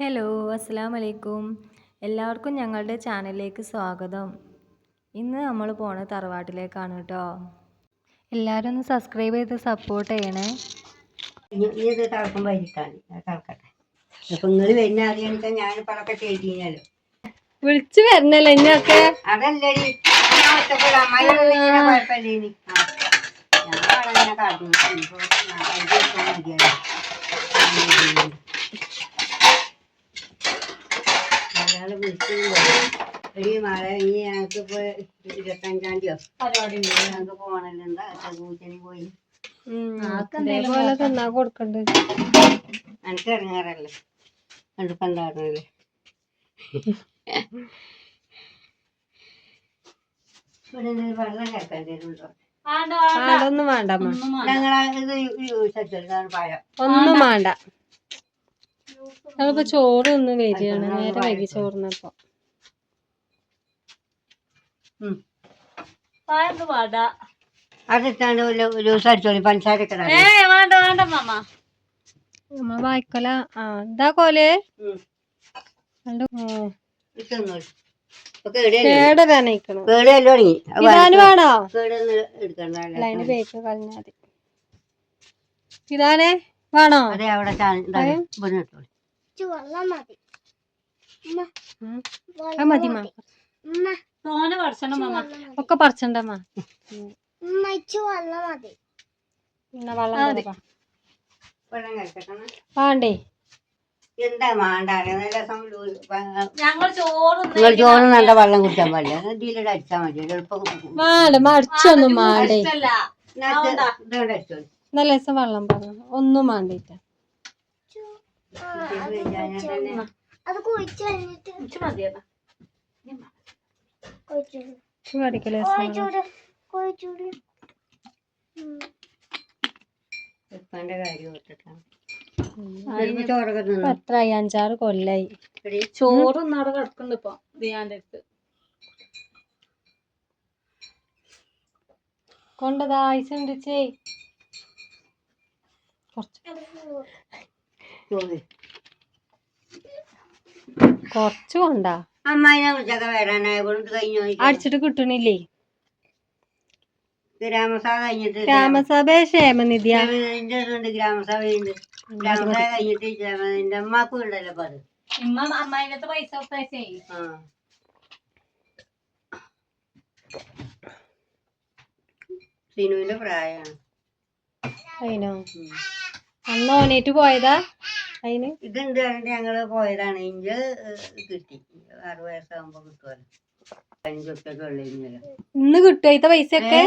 Hello അസ്സാം വലൈക്കും എല്ലാവർക്കും ഞങ്ങളുടെ ചാനലിലേക്ക് സ്വാഗതം. ഇന്ന് നമ്മൾ പോണ തറവാട്ടിലേക്കാണ് കേട്ടോ എല്ലാവരും ഒന്ന് സബ്സ്ക്രൈബ് ചെയ്ത് സപ്പോർട്ട് ചെയ്യണേ. ഇനി ഇത് തിളക്കുമ്പോൾ ഇരിക്കാൻ തിളക്കട്ടെ അപ്പൊ നിങ്ങൾ വരുന്ന അറിയാണെന്ന് ഞാൻ പടക്കെ ചെയ്തിരുന്നല്ലോ വിളിച്ചു വരണല്ലോ ഇന്നൊക്കെ അതല്ലടി. ഞാൻ കുഴപ്പമില്ലേ കടന്നു ഇനിയിപ്പോ ഞാൻ കൈ വെച്ചാൽ മതിയല്ലോ ഒരാൾ വിളിച്ചു എടി മഴ ഇനി ഞങ്ങൾക്ക് ഇപ്പൊ ഇരുപത്തഞ്ചാം തീയതിയോ പരിപാടി ഞങ്ങൾക്ക് പോകണല്ലോ എന്താ പൂച്ചനി പോയി. എനിക്ക് ഇറങ്ങാറല്ലേ? എന്താണല്ലേ ഇവിടെ വെള്ളം കേൾക്കേണ്ടി വരുന്നുണ്ടോ? അതൊന്നും വേണ്ട ഒന്നും വേണ്ട. ഞങ്ങളിപ്പോ ചോറ് ഒന്ന് വരികയാണ് നേരെ വൈകി ചോറിനപ്പോ. അതിട്ടാണ്ട് ഒരു അടിച്ചോളി. വായിക്കല. ആ എന്താ കോൽ? കേടരാനയിക്കണു വേണോ അതിന് ബേക്ക് ഇതാനെ വേണോ? അതെ അവിടെ ചാ- വെള്ളം മതി. മതി ഒക്കെ പറിച്ചണ്ടമ്മ വെള്ളം വേണ്ടേ. എന്താ മാണ്ടാണ് നിങ്ങൾ ചോറ് നല്ല വെള്ളം കുടിക്കാൻ പാടില്ല ഇതിലൂടെ അടിച്ചാൽ മതി. എളുപ്പം അടിച്ചൊന്നും മാണ്ടേ. നല്ല രസം വെള്ളം പറഞ്ഞു. ഒന്നും വേണ്ടിട്ട ഇത് കഴിഞ്ഞാൽ കഴിഞ്ഞിട്ട് എത്രയായി അഞ്ചാറ് കൊല്ലായി. ചോറ് നട കിടക്കുന്നുണ്ട് ഇപ്പൊ ദിയാന്റെ അടുത്ത്. കൊണ്ടതാ ഐസ് കുറച്ച് ചോറ് കുറച്ച് കൊണ്ടാ? അമ്മായിനെ വിളിച്ചൊക്കെ വരാനായ. കൊണ്ട് കഴിഞ്ഞു അടിച്ചിട്ട് കിട്ടണില്ലേ? ഗ്രാമസഭ കഴിഞ്ഞിട്ട് ഗ്രാമസഭ ക്ഷേമനിധിയ. ക്ഷേമനിധിന്റെ ഉണ്ട് ഗ്രാമസഭയുണ്ട് ഗ്രാമസഭ കഴിഞ്ഞിട്ട് ക്ഷേമനിധിന്റെ അമ്മാക്കും ഉണ്ടല്ലോ അപ്പൊ അത്? ഇമ്മ അമ്മായിനത്തെ പൈസ കൊടുത്തയച്ചേ. ആ. സിനുവിന്റെ പ്രായമാണ് അതിനോ അന്ന് ഓനേറ്റ് പോയതാ? അതിന്? ഇതുണ്ട് പറഞ്ഞിട്ട് ഞങ്ങൾ പോയതാണ് ഇഞ്ച് കിട്ടി. ആറു വയസ്സാകുമ്പോ കിട്ടുമല്ലോ ഇന്ന്. കിട്ടും പൈസ ഒക്കെ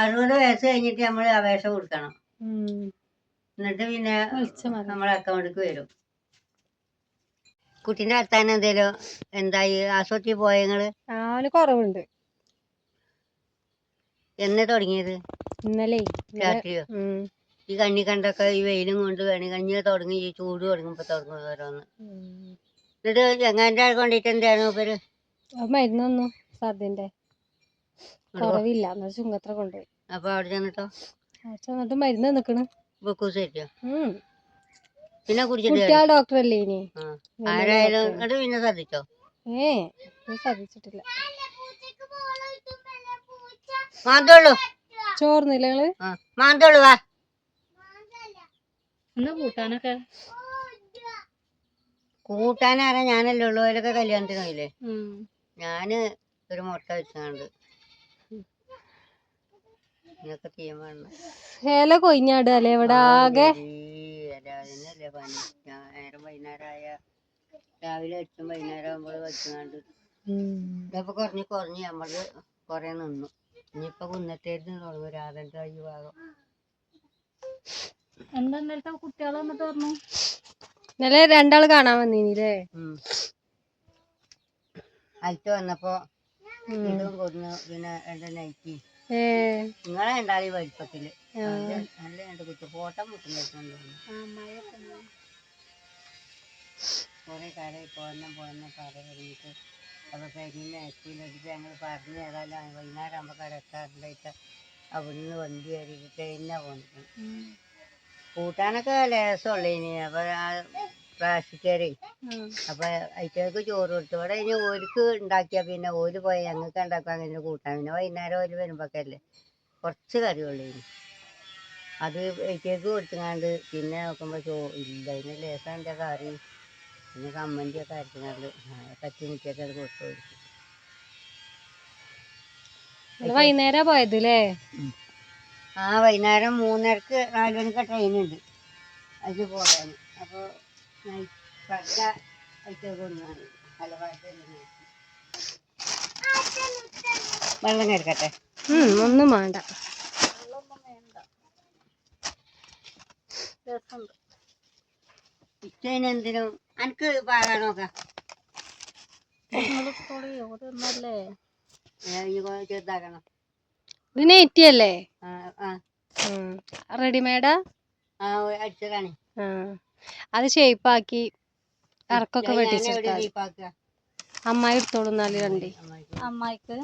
അറുപത് വയസ്സ് കഴിഞ്ഞിട്ട് നമ്മൾ അപേക്ഷ കൊടുക്കണം. എന്നിട്ട് പിന്നെ നമ്മളെ അക്കൗണ്ടിക്ക് വരും. കുട്ടീന്റെ വർത്താനം എന്തേലും എന്തായി? ആശുപത്രി പോയ നിങ്ങൾ? അവന് കുറവുണ്ട്. എന്ന് തുടങ്ങിയത്? ഇന്നലെ. രാത്രിയോ. ഈ കണ്ണി കണ്ടൊക്കെ ഈ വെയിലും കൊണ്ട് കണി കഞ്ഞി തുടങ്ങി ഈ ചൂട് തുടങ്ങുമ്പോ തുടങ്ങും ഓരോന്ന്. എന്നിട്ട് ചങ്ങാന്റെ ആൾ കൊണ്ടിട്ട് എന്താണ് പേര് മരുന്നൊന്നും മരുന്ന് തന്നു സർദിന്റെ കുറവില്ല ചുങ്കത്ര കൊണ്ടുപോയി അപ്പൊ അവിടെ ചെന്നിട്ടോ? ചെന്നിട്ട് മരുന്ന് നിക്കണ് ബുക്കൂസ് കിട്ടിയോ. പിന്നെ കുടിച്ചിട്ട് ഇനി. ആരായാലും എന്നിട്ട് പിന്നെ ശ്രദ്ധിച്ചോ? ഏ ശ്രദ്ധിച്ചിട്ടില്ല. മാന്തോളൂ ചോർന്നില്ല നിങ്ങൾ മാന്തോളൂ വാ. ഒന്ന് കൂട്ടാനൊക്കെ? കൂട്ടാനാരാ? ഞാനല്ലേ ഉള്ളൂ. അവരൊക്കെ കല്യാണത്തിന് പോയില്ലേ. ഞാൻ ഒരു മുട്ട വെച്ചാണ്ട് ഇതൊക്കെ കൊയിഞ്ഞാട് അല്ലേ ഇല ഇവിടെ ആകെ നേരം വൈകുന്നേരമായ രാവിലെ എട്ടും വൈകുന്നേരം ആകുമ്പോൾ വെച്ചാണ്ട് ഉം. ഇതൊക്കെ കുറഞ്ഞ് കുറഞ്ഞ് നമ്മൾ കൊറേ നിന്നു. ഇനിയിപ്പൊ കുന്നത്തേരുന്ന് തുടങ്ങും. രാധന്റെ ഈ ഭാഗം. എന്താ ഇന്നലത്തെ കുട്ടികൾ വന്നിട്ട് പറഞ്ഞു. ഇന്നലെ രണ്ടാൾ കാണാൻ വന്നീനില്ലേ. അയച്ചു വന്നപ്പോ ഇതും കൊന്നു പിന്നെ രണ്ട് നൈറ്റി. ഈ വലിപ്പത്തിൽ. നല്ല നല്ല രണ്ട് കുട്ടി. ഫോട്ടോ മുട്ടുന്നുണ്ട് കുറെ കാലമായി പോന്ന പോന്ന കട കഴിഞ്ഞിട്ട്. അപ്പൊ പെരിന്ന് എത്തിയിട്ട് ഞങ്ങൾ പറഞ്ഞു വൈകുന്നേരം ആകുമ്പോ കടക്കാറുണ്ടായിട്ട് അവിടുന്ന് വണ്ടി കയറിയിട്ട് ട്രെയിനിനാ പോകുന്നത് കൂട്ടാനൊക്കെ ലേസമുള്ളൂ ഇനി അപ്പൊ ആ പ്ലാസ്റ്റിക്കേരേ അപ്പൊ അയച്ചവർക്ക് ചോറ് കൊടുത്തു. ഇവിടെ ഇനി ഓർക്ക് ഉണ്ടാക്കിയാ പിന്നെ ഓര് പോയി ഞങ്ങൾക്ക് ഉണ്ടാക്കാൻ അങ്ങനെ കൂട്ടാൻ. പിന്നെ വൈകുന്നേരം ഓര് വരുമ്പോക്കല്ലേ കുറച്ച് കറിയുള്ളൂ ഇനി അത് അയച്ചേക്ക് കൊടുത്തുങ്ങാണ്ട് പിന്നെ നോക്കുമ്പോ ചോ ഇല്ല അതിന് ലേസം എന്റെ കറി? പിന്നെ കമ്മന്തിയൊക്കെ അരച്ചുങ്ങാണ്ട് കത്തി മുറ്റിയൊക്കെ അത് കൊടുത്തു വൈകുന്നേരം പോയത് അല്ലേ ആ വൈകുന്നേരം മൂന്നരക്ക് നാല് മണിക്ക് ട്രെയിൻ ഉണ്ട് അതിന് പോകാൻ അപ്പോൾ പച്ച വെള്ളം കരുക്കട്ടെ ഒന്നും വേണ്ട. എന്തിനും? എനിക്ക് പാകാൻ നോക്കാം. ചെറുതാക്കണം. ഇത് നെറ്റി അല്ലേ റെഡിമെയ്ഡാ അത് ഷേപ്പാക്കി ഇറക്കൊക്കെ ദീപാക്കുക അമ്മായി എടുത്തോളൂ എന്നാൽ രണ്ടേ. അമ്മായിക്ക്?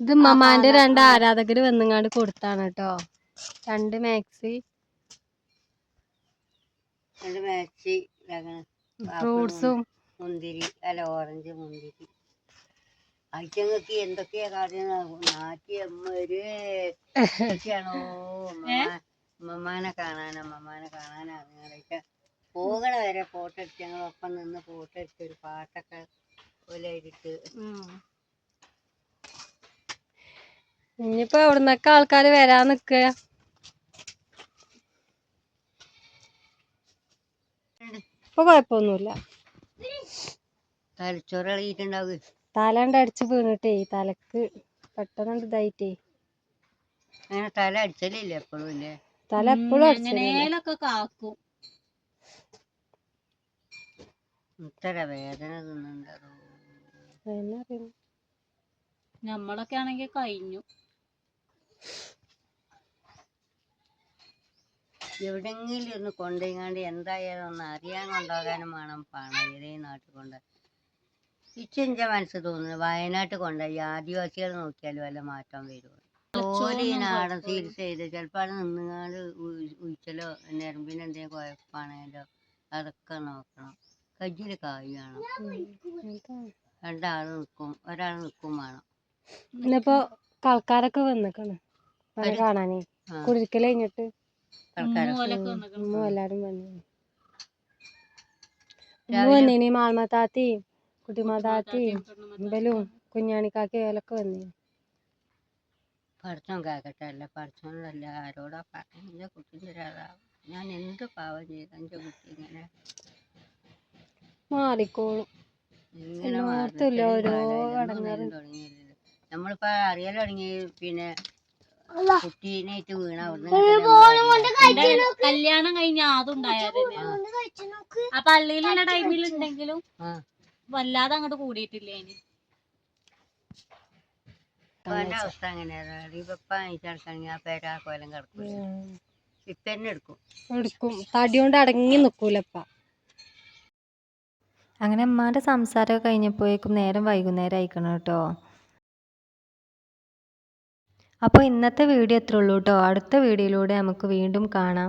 ഇതേ മമാന്റെ രണ്ട് ആരാധകര് വന്നങ്ങാണ്ട് കൊടുത്താണ് കേട്ടോ രണ്ട് മാക്സി. ഫ്രൂട്ട്സും. മുന്തിരി അല്ല ഓറഞ്ച് മുന്തിരി. അയച്ചങ്ങൾക്ക് എന്തൊക്കെയാ കാര്യം നാട്ടി അമ്മര് ഒക്കെയാണോ? ഉമ്മമാനെ കാണാൻ അമ്മമാനെ കാണാനാണ് പോകണ വരെ ഫോട്ടോ എടുത്ത് ഞങ്ങൾ ഒപ്പം നിന്ന് ഫോട്ടോ എടുത്ത് ഒരു പാട്ടൊക്കെ പോലെ ഇട്ട് ഇനിയിപ്പോ എവിടുന്നൊക്കെ ആൾക്കാര് വരാൻ നിക്ക? ഇപ്പൊ കൊഴപ്പൊന്നുമില്ല തലച്ചോറ് ഇളകിയിട്ടുണ്ടാവുക തലണ്ട് അടിച്ച് വീണിട്ടേ തലക്ക് പെട്ടെന്ന് ഇതായിട്ടേ. അങ്ങനെ തല അടിച്ചലില്ല എപ്പോഴും ഇല്ലേ തല എപ്പോഴും എങ്ങനെയൊക്കെ കാക്കും. ഇത്ര വേദന നമ്മളൊക്കെ ആണെങ്കിൽ കഴിഞ്ഞു. എവിടെങ്കിലും ഒന്ന് കൊണ്ടുപോയിങ്ങാണ്ട് എന്തായാലും ഒന്ന് അറിയാൻ കൊണ്ടുപോകാനും വേണം പണം ഇതേ നാട്ടിൽ കൊണ്ട്. ഇച്ചെന്റെ മനസ്സ് തോന്നുന്നു. വയനാട്ടിൽ കൊണ്ടുപോയി. ആദിവാസികൾ നോക്കിയാലും വല്ല മാറ്റം വരുമോ? ജോലി നാടൻ ചികിത്സ ചെയ്ത് ചിലപ്പോൾ അവിടെ നിന്നുങ്ങാണ്ട് ഉഴിച്ചലോ ഞരമ്പിന് എന്തെങ്കിലും കുഴപ്പമാണെങ്കിലോ അതൊക്കെ നോക്കണം. കജ്ജിൽ കായ് വേണം. രണ്ടാൾ നിൽക്കും ഒരാൾ നിൽക്കും വേണം. ഇന്നിപ്പോ ആൾക്കാരൊക്കെ വന്നിക്കണ്. കാണാനേ. കഴിഞ്ഞിട്ട്. വന്നിക്കണം ഉമ്മ എല്ലാരും വന്നു. ഉമ്മ വന്നീനി ഇമ്പലും കുഞ്ഞാണിക്കാക്കി ഓലൊക്കെ വന്നീനി പഠിച്ചോൻ കേക്കട്ടെ അല്ല പഠിച്ചോനല്ല ആരോടാ പറഞ്ഞ? കുട്ടീന്റെ രാധാ ഞാൻ എന്ത് പാവം ചെയ്ത എന്റെ കുട്ടി ഇങ്ങനെ? മാറിക്കോളും. ഇങ്ങനെ ഓരോ അറിയാൻ തുടങ്ങി പിന്നെ കുട്ടീനായിട്ട് വീണ അവിടുന്ന് കല്യാണം കഴിഞ്ഞ ആദ്യം ആ പള്ളിയിലുള്ള ടൈമിൽ ഉണ്ടെങ്കിലും വല്ലാതെ അങ്ങോട്ട് കൂടിയിട്ടില്ല ഇനി? അവസ്ഥ അങ്ങനെയാണ്. ഇപ്പൊ അയച്ചെടുക്കണെങ്കിൽ ആ പേരാ കോലം കിടക്കും. ഇപ്പൊ തന്നെ എടുക്കും. എടുക്കും. തടി കൊണ്ട് അടങ്ങി നിക്കൂലപ്പ അങ്ങനെ അമ്മാന്റെ സംസാരമൊക്കെ കഴിഞ്ഞപ്പോഴേക്കും നേരം വൈകുന്നേരം അയക്കണം കേട്ടോ. അപ്പോൾ ഇന്നത്തെ വീഡിയോ ഇത്രയേ ഉള്ളൂ കേട്ടോ. അടുത്ത വീഡിയോയിലൂടെ നമുക്ക് വീണ്ടും കാണാം.